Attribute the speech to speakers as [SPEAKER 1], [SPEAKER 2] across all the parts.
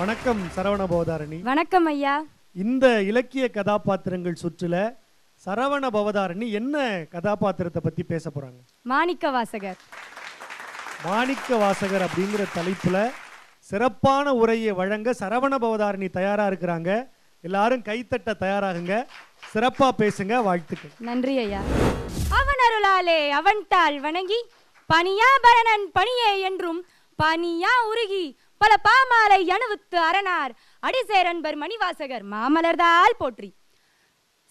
[SPEAKER 1] வணக்கம் சரவண பவதாரணி
[SPEAKER 2] வணக்கம் ஐயா.
[SPEAKER 1] இந்த இலக்கிய கதாபாத்திரங்கள் சுற்றுல சரவண பவதாரணி என்ன கதாபாத்திரத்தை பத்தி பேச போறாங்க?
[SPEAKER 2] மாணிக்க வாசகர்.
[SPEAKER 1] மாணிக்க வாசகர் அப்படிங்கிற தலைப்புல சிறப்பான உரையை வழங்க சரவண பவதாரணி தயாரா இருக்கிறாங்க. எல்லாரும் கைத்தட்ட தயாராகுங்க. சிறப்பா பேசுங்க வாழ்த்துக்கள்.
[SPEAKER 2] நன்றி ஐயா. அவன் அருளாலே அவன் தாள் வணங்கி பனியா பரணன் பணியே என்றும் பனியா உருகி பல பாமாலை அணுவித்து அரணார். அடிசேரன்பர் மணிவாசகர் மாமலர்தால் போற்றி.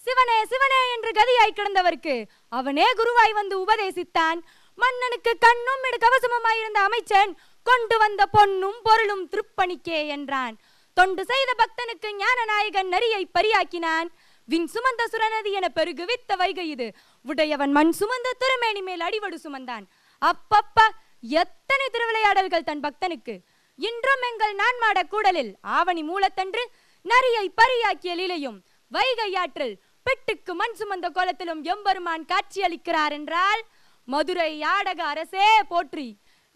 [SPEAKER 2] சிவனே சிவனே என்று கதியாய் கிடந்தவருக்கு அவனே குருவாய் வந்து உபதேசித்தான். மன்னனுக்கு கண்ணும் இடு கவசமுமாயிருந்த அமைச்சன் கொண்டு வந்த பொன்னும் பொருளும் திருப்பணிக்கே என்றான். தொண்டு செய்த பக்தனுக்கு ஞான நாயகன் நரியை பரியாக்கினான். விண் சுமந்த சுரநதி என பெருகு வித்த வைகை இது. உடையவன் மண் சுமந்த திருமேனி மேல் அடிவடு சுமந்தான். அப்பப்பா எத்தனை திருவிளையாடல்கள் தன் பக்தனுக்கு. இன்றும் எங்கள் நான்மாட கூடலில் ஆவணி மூலத்தன்று நரியை பரியாக்கிய லீலையும் வைகை ஆற்றில் பெட்டுக்கு மண் சுமந்த கோலத்திலும் எம்பெருமான் காட்சியளிக்கிறார் என்றால் மதுரை யாடக அரசே போற்றி.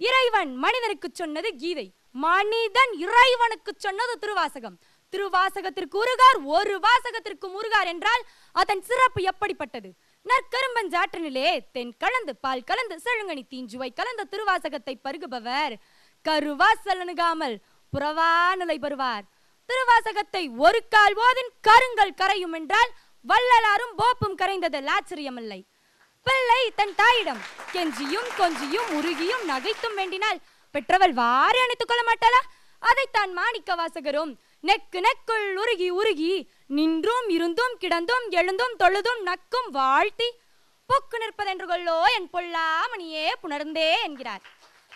[SPEAKER 2] இறைவன் மனிதனுக்கு சொன்னது கீதை. மனிதன் இறைவனுக்கு சொன்னது திருவாசகம். திருவாசகத்திற்கு உருகார் ஒரு வாசகத்திற்கு முருகார் என்றால் அதன் சிறப்பு எப்படிப்பட்டது? நற்கரும்பஞ்சாற்றினிலே தென் கலந்து பால் கலந்து செழுங்கனி தீஞ்சுவை கலந்த திருவாசகத்தை பருகுபவர். கருவாசல் அணுகாமல் புறவா நிலை பெறுவார். திருவாசகத்தை ஒரு கால் ஓதின் கருங்கல் கரையும் என்றால் வள்ளலாரும் போப்பும் கரைந்ததில் ஆச்சரியமில்லை பிள்ளை தன் தாயிடம் கெஞ்சியும் கொஞ்சியும் உருகியும் நகைத்தும் வேண்டினால் பெற்றவள் வாரி அணைத்துக் கொள்ள மாட்டாளா? அதைத்தான் மாணிக்க வாசகரும் நெக்கு நெக்குள் உருகி உருகி நின்றும் இருந்தும் கிடந்தும் எழுந்தும் தொழுதும் நக்கும் வாழ்த்தி பொக்கு நிற்பதென்று கொள்ளோ என் பொல்லாமணியே புணர்ந்தே என்கிறார்.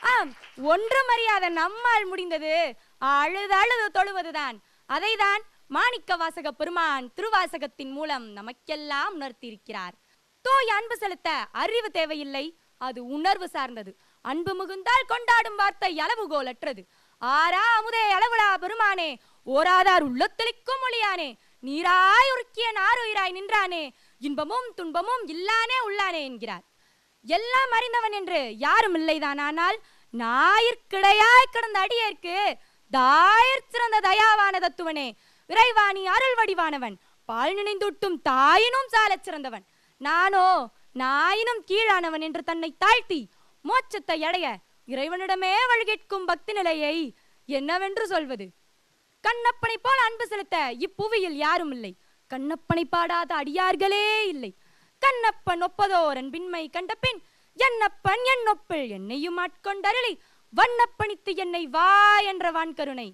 [SPEAKER 2] ஆம் ஒன்றும் அறியாத நம்மால் முடிந்தது. அழுது அழுது தொழுவதுதான். அதைதான் மாணிக்க வாசக பெருமான் திருவாசகத்தின் மூலம் நமக்கெல்லாம் உணர்த்தியிருக்கிறார். தோய் அன்பு செலுத்த அறிவு தேவையில்லை அது உணர்வு சார்ந்தது. அன்பு மிகுந்தால் கொண்டாடும் வார்த்தை அளவுகோலற்றது. ஆரா அமுதே அளவுலா பெருமானே ஓராதார் உள்ளத்தளிக்கும் மொழியானே நீராய் உருக்கிய நாருயிராய் நின்றானே இன்பமும் துன்பமும் இல்லானே உள்ளானே என்கிறார். எல்லாம் அறிந்தவன் என்று யாரும் இல்லைதான் ஆனால் ஞாயிற்கிடையாய் கிடந்த அடியேற்கு தாயிற் சிறந்த தயாவான தத்துவனே. விரைவாணி அருள் வடிவானவன். பால் நினைந்தூட்டும் தாயினும் சாலச் சிறந்தவன். நானோ நாயினும் கீழானவன் என்று தன்னை தாழ்த்தி மோட்சத்தை அடைய இறைவனிடமே வழிகேட்கும் பக்தி நிலையை என்னவென்று சொல்வது? கண்ணப்பனை போல் அன்பு செலுத்த இப்புவியில் யாரும் இல்லை. கண்ணப்பனை பாடாத அடியார்களே இல்லை. கண்ணப்பன் ஒப்பதோரன் பின்மை கண்டபின் என்னப்பன் என்னொப்பில் என்னையும் ஆட்கொண்டருளி வண்ணப்பணித்து என்னை வா என்ற வான்கருணை.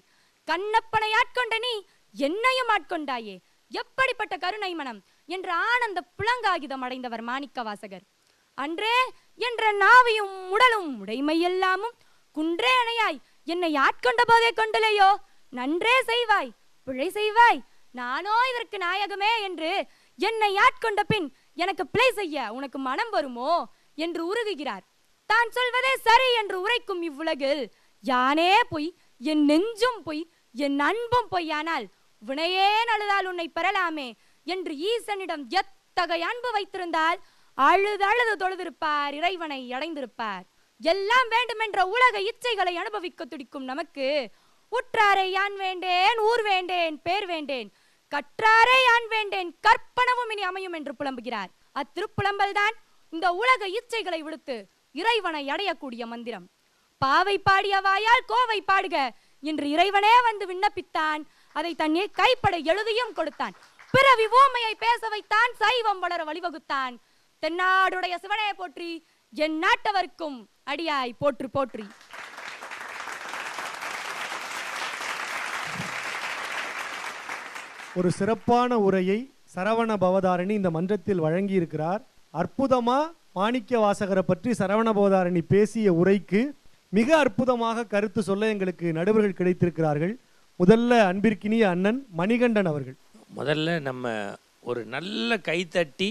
[SPEAKER 2] கண்ணப்பனை ஆட்கொண்ட நீ என்னையும் ஆட்கொண்டாயே. எப்படிப்பட்ட கருணை மனம் என்ற ஆனந்த புலங்காகிதம் அடைந்தவர் மாணிக்க வாசகர். அன்றே என்ற நாவியும் உடலும் உடைமை எல்லாமும் குன்றே அணையாய் என்னை ஆட்கொண்ட போதே கொண்டலையோ. நன்றே செய்வாய் பிழை செய்வாய் நானோ இதற்கு நாயகமே என்று என்னை ஆட்கொண்ட பின் எனக்கு பிழை செய்ய உனக்கு மனம் வருமோ? என்று உருகுகிறார். தான் சொல்வதே சரி என்று உரைக்கும் இவ்வுலகில் யானே பொய் என் நெஞ்சும் பொய் என் அன்பும் பொய்யானால் வினையேன் அழுதால் உன்னை பெறலாமே என்று ஈசனிடம் எத்தகைய அன்பு வைத்திருந்தால் அழுது அழுது தொழுதிருப்பார் இறைவனை அடைந்திருப்பார். எல்லாம் வேண்டுமென்ற உலக இச்சைகளை அனுபவிக்க துடிக்கும் நமக்கு உற்றாரை யான் வேண்டேன் ஊர் வேண்டேன் பேர் வேண்டேன் கற்றாரை யான் வேண்டேன் கற்பனவும் இனி அமையும் என்று புலம்புகிறார். அத்திருப்புலம்பல் தான் இந்த உலக இச்சைகளை விடுத்து இறைவனை அடையக்கூடிய மந்திரம். பாவை பாடிய வாயால் கோவை பாடுக என்று இறைவனே வந்து விண்ணப்பித்தான். அதை தன்னே கைப்பட எழுதியும் கொடுத்தான். பிறவி ஓமையை பேச வைத்தான் சைவம் வளர வழிவகுத்தான். தென்னாடுடைய சிவனே போற்றி என் நாட்டவர்க்கும் அடியாய் போற்று போற்றி.
[SPEAKER 1] ஒரு சிறப்பான உரையை சரவண பவதாரணி இந்த மன்றத்தில் வழங்கியிருக்கிறார். அற்புதமாக மாணிக்க வாசகரை பற்றி சரவணபோதாரணி பேசிய உரைக்கு மிக அற்புதமாக கருத்து சொல்ல எங்களுக்கு நடுவர்கள் கிடைத்திருக்கிறார்கள். முதல்ல அன்பிற்கினிய அண்ணன் மணிகண்டன் அவர்கள்.
[SPEAKER 3] முதல்ல நம்ம ஒரு நல்ல கைத்தட்டி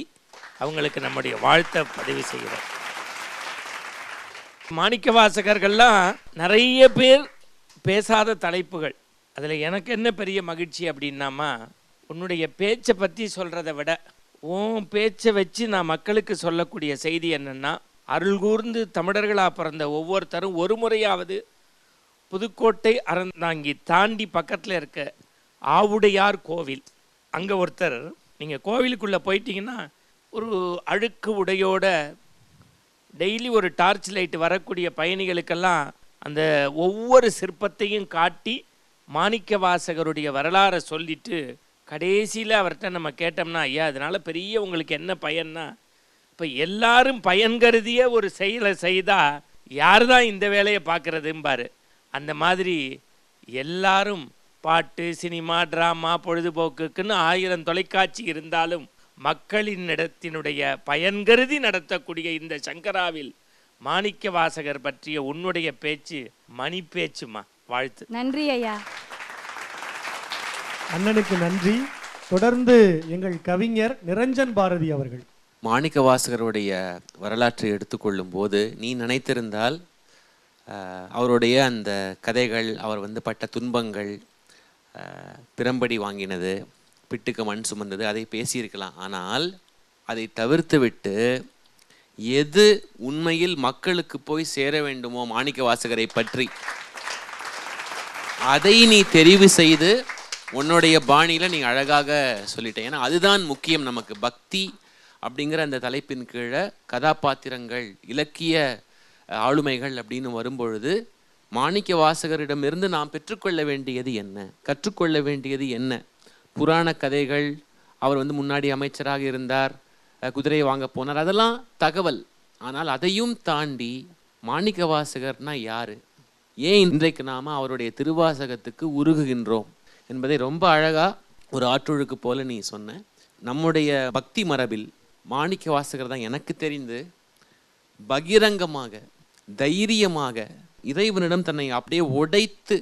[SPEAKER 3] அவங்களுக்கு நம்முடைய வாழ்த்தை பதிவு செய்கிறோம். மாணிக்க வாசகர்கள்லாம் நிறைய பேர் பேசாத தலைப்புகள். அதில் எனக்கு என்ன பெரிய மகிழ்ச்சி அப்படின்னாமா உன்னுடைய பேச்சை பற்றி சொல்கிறத விட உன் பேச்சை வச்சு நான் மக்களுக்கு சொல்லக்கூடிய செய்தி என்னென்னா அருள் கூர்ந்து தமிழர்களாக பிறந்த ஒவ்வொருத்தரும் ஒரு முறையாவது புதுக்கோட்டை அறந்தாங்கி தாண்டி பக்கத்தில் இருக்க ஆவுடையார் கோவில். அங்கே ஒருத்தர் நீங்கள் கோவிலுக்குள்ளே போயிட்டீங்கன்னா ஒரு அழுக்கு உடையோட டெய்லி ஒரு டார்ச் லைட் வரக்கூடிய பயணிகளுக்கெல்லாம் அந்த ஒவ்வொரு சிற்பத்தையும் காட்டி மாணிக்க வாசகருடைய வரலாறை சொல்லிட்டு கடைசியில் அவர்கிட்ட நம்ம கேட்டோம்னா ஐயா அதனால் பெரிய உங்களுக்கு என்ன பயன்னா இப்போ எல்லாரும் பயன் கருதிய ஒரு செயலை செய்தால் யார் தான் இந்த வேலையை பார்க்குறதும்பாரு. அந்த மாதிரி எல்லாரும் பாட்டு சினிமா ட்ராமா பொழுதுபோக்குக்குன்னு ஆயிரம் தொலைக்காட்சி இருந்தாலும் மக்களின் இடத்தினுடைய பயன்கருதி நடத்தக்கூடிய இந்த சங்கராவில் மாணிக்க வாசகர் பற்றிய உன்னுடைய பேச்சு மணி பேச்சுமா வாழ்த்து.
[SPEAKER 2] நன்றி ஐயா.
[SPEAKER 1] அண்ணனுக்கு நன்றி. தொடர்ந்து எங்கள் கவிஞர் நிரஞ்சன் பாரதி அவர்கள்.
[SPEAKER 4] மாணிக்க வாசகருடைய வரலாற்றை எடுத்துக்கொள்ளும் போது நீ நினைத்திருந்தால் அவருடைய அந்த கதைகள் அவர் வந்து பட்ட துன்பங்கள் பிரம்படி வாங்கினது பிட்டுக்கு மண் சுமந்தது அதை பேசியிருக்கலாம். ஆனால் அதை தவிர்த்துவிட்டு எது உண்மையில் மக்களுக்கு போய் சேர வேண்டுமோ மாணிக்க வாசகரை பற்றி அதை நீ தெரிவு செய்து உன்னுடைய பாணியில் நீ அழகாக சொல்லிட்டேன். ஏன்னா அதுதான் முக்கியம் நமக்கு. பக்தி அப்படிங்கிற அந்த தலைப்பின் கீழே கதாபாத்திரங்கள் இலக்கிய ஆளுமைகள் அப்படின்னு வரும்பொழுது மாணிக்க வாசகரிடமிருந்து நாம் பெற்றுக்கொள்ள வேண்டியது என்ன? கற்றுக்கொள்ள வேண்டியது என்ன? புராண கதைகள் அவர் வந்து முன்னாடி அமைச்சராக இருந்தார் குதிரையை வாங்க போனார். அதெல்லாம் தகவல். ஆனால் அதையும் தாண்டி மாணிக்க வாசகர்னா யார்? ஏன் இன்றைக்கு நாம் அவருடைய திருவாசகத்துக்கு உருகுகின்றோம்? என்பதை ரொம்ப அழகாக ஒரு ஆற்றொழுக்கு போல நீ சொன்ன. நம்முடைய பக்தி மரபில் மாணிக்க வாசகர் தான் எனக்கு தெரிந்து பகிரங்கமாக தைரியமாக இறைவனிடம் தன்னை அப்படியே உடைத்து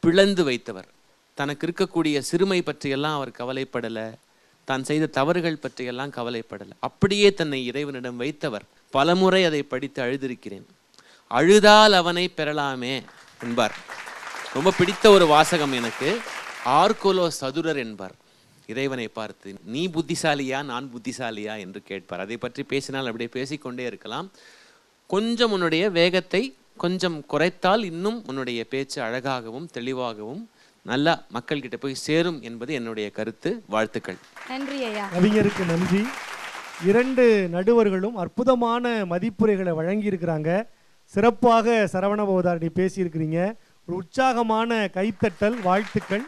[SPEAKER 4] பிளந்து வைத்தவர். தனக்கு இருக்கக்கூடிய சிறுமை பற்றியெல்லாம் அவர் கவலைப்படலை. தான் செய்த தவறுகள் பற்றியெல்லாம் கவலைப்படலை. அப்படியே தன்னை இறைவனிடம் வைத்தவர். பலமுறை அதை படித்து அழுதிருக்கிறேன். அழுதால் அவனை பெறலாமே என்பார். ரொம்ப பிடித்த ஒரு வாசகம் எனக்கு. ஆர்கோலோ சதுரர் என்பார். இறைவனை பார்த்து நீ புத்திசாலியா நான் புத்திசாலியா? என்று கேட்பார். அதை பற்றி பேசினால் அப்படியே பேசிக்கொண்டே இருக்கலாம். கொஞ்சம் உன்னுடைய வேகத்தை கொஞ்சம் குறைத்தால் இன்னும் உன்னுடைய பேச்சு அழகாகவும் தெளிவாகவும் நல்லா மக்கள்கிட்ட போய் சேரும் என்பது என்னுடைய கருத்து. வாழ்த்துக்கள்.
[SPEAKER 2] நன்றி ஐயா.
[SPEAKER 1] கவிஞருக்கு நன்றி. இரண்டு நடுவர்களும் அற்புதமான மதிப்புரைகளை வழங்கியிருக்கிறாங்க. சிறப்பாக சரவண பவதாரணி பேசியிருக்கிறீங்க. ஒரு உற்சாகமான கைத்தட்டல் வாழ்த்துக்கள்.